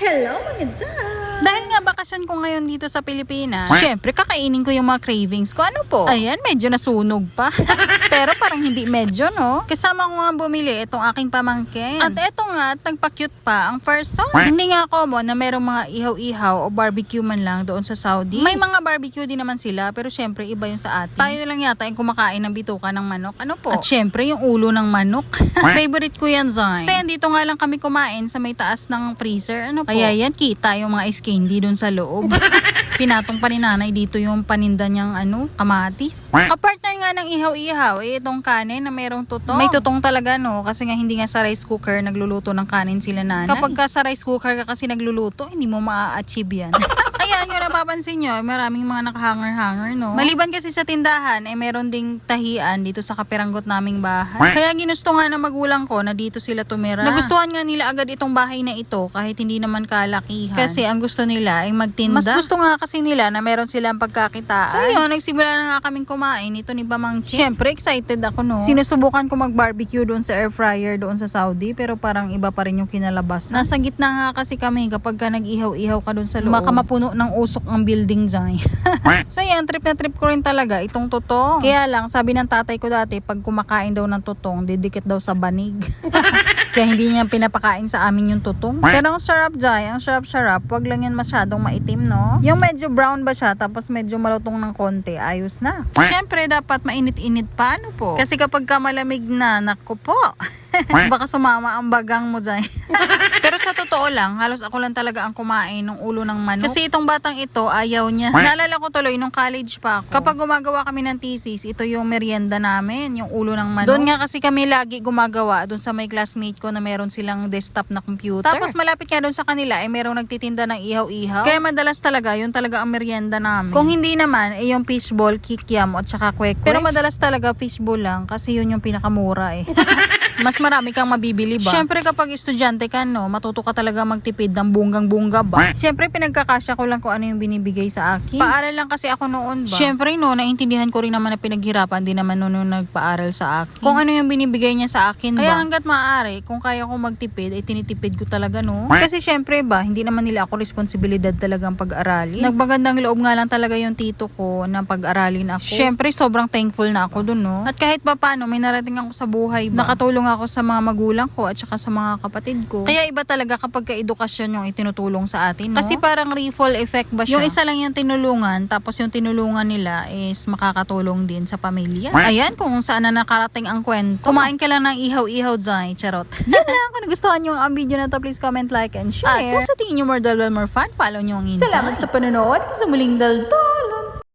Hello, mga dyan! Dahil nga bakasyon ko ngayon dito sa Pilipinas, syempre kakainin ko yung mga cravings ko. Ano po? Ayan, medyo nasunog pa. Pero parang hindi medyo, no? Kasama ko nga bumili itong aking pamangkin. At eto nga, at nagpa-cute pa ang person. Hindi nga ako mo na merong mga ihaw-ihaw o barbecue man lang doon sa Saudi. May mga barbecue din naman sila, pero syempre iba yung sa atin. Tayo lang yata yung kumakain ng bituka ng manok. Ano po? At syempre yung ulo ng manok. Favorite ko yan, Zay. Kasi dito nga lang kami kumain sa may taas ng freezer. Ano po? Kaya yan, kita yung mga ice candy doon sa loob. Pinatong pa ni nanay dito yung paninda niyang ano, kamatis. Kapartner nga ng ihaw-ihaw, eh, itong kanin na merong tutong. May tutong talaga no, kasi nga hindi nga sa rice cooker nagluluto ng kanin sila nanay. Kapag ka sa rice cooker ka kasi nagluluto, hindi mo maa-achieve yan. Ayan, yung napapansin nyo, maraming mga nakahanger-hanger, no? Maliban kasi sa tindahan, eh meron ding tahian dito sa kapiranggot naming bahay. Kaya ginusto nga ng magulang ko na dito sila tumira. Nagustuhan nga nila agad itong bahay na ito kahit hindi naman kalakihan. Kasi ang gusto nila ay magtinda. Mas gusto nga kasi nila na meron silang pagkakitaan. So yun, nagsimula na nga kaming kumain. Ito ni Bamang Chin. Siyempre, excited ako, no? Sinusubukan ko mag-barbecue doon sa air fryer doon sa Saudi, pero parang iba pa rin yung kinalabas. Nasa gitna nga kasi kami kapag ka nag-ihaw-ihaw ka doon sa loob. Baka mapuno ng usok ang building dyan. so yan, trip na trip ko rin talaga itong totong. Kaya lang, sabi ng tatay ko dati, pag kumakain daw ng totong, didikit daw sa banig. Kaya hindi niya pinapakain sa amin yung tutong. Pero ang sarap Jai, ang sarap-sarap. Wag lang yan masyadong maitim, no? Yung medyo brown ba siya, tapos medyo malutong ng konti, ayos na. Siyempre, dapat mainit-init pa, ano po? Kasi kapag ka malamig na, naku po. Baka sumama ang bagang mo Jai. Pero sa totoo lang, halos ako lang talaga ang kumain ng ulo ng manok. Kasi itong batang ito, ayaw niya. Naalala ko tuloy, nung college pa ako, kapag gumagawa kami ng thesis, ito yung merienda namin, yung ulo ng manok. Doon nga kasi kami lagi gumagawa, doon sa may classmate ko na meron silang desktop na computer. Tapos malapit nga doon sa kanila, ay merong nagtitinda ng ihaw-ihaw. Kaya madalas talaga, yun talaga ang merienda namin. Kung hindi naman, ay yung fishball, kikiam, at saka kwek Pero madalas talaga fishball lang, kasi yun yung pinakamura eh. mas marami kang mabibili ba? Siyempre kapag estudyante ka, no, matuto ka talaga magtipid ng bunggang-bungga ba? Siyempre pinagkakasya ko lang kung ano yung binibigay sa akin. Paaral lang kasi ako noon ba? Siyempre no, naintindihan ko rin naman na pinaghirapan din naman noon nung nagpaaral sa akin. Kung ano yung binibigay niya sa akin ba? Kaya hanggat maaari, kung kaya ko magtipid, ay tinitipid ko talaga no. Kasi siyempre ba, hindi naman nila ako responsibilidad talagang pag-aralin. Nagbagandang loob nga lang talaga yung tito ko na pag-aralin ako. Siyempre sobrang thankful na ako dun no. At kahit pa paano, may narating ako sa buhay ba? Nakatulong ako sa mga magulang ko at saka sa mga kapatid ko. Kaya iba talaga kapag ka-edukasyon yung itinutulong sa atin, no? Kasi parang ripple effect ba siya? Yung isa lang yung tinulungan, tapos yung tinulungan nila is makakatulong din sa pamilya. Ayan, kung saan na nakarating ang kwento. Kumain ka lang ng ihaw-ihaw, Zay. Charot. Yan lang. Kung nagustuhan nyo ang video na to, please comment, like, and share. At kung sa tingin nyo more dal more fun, follow nyo ang insight. Salamat sa panonood. Sa muling dalto!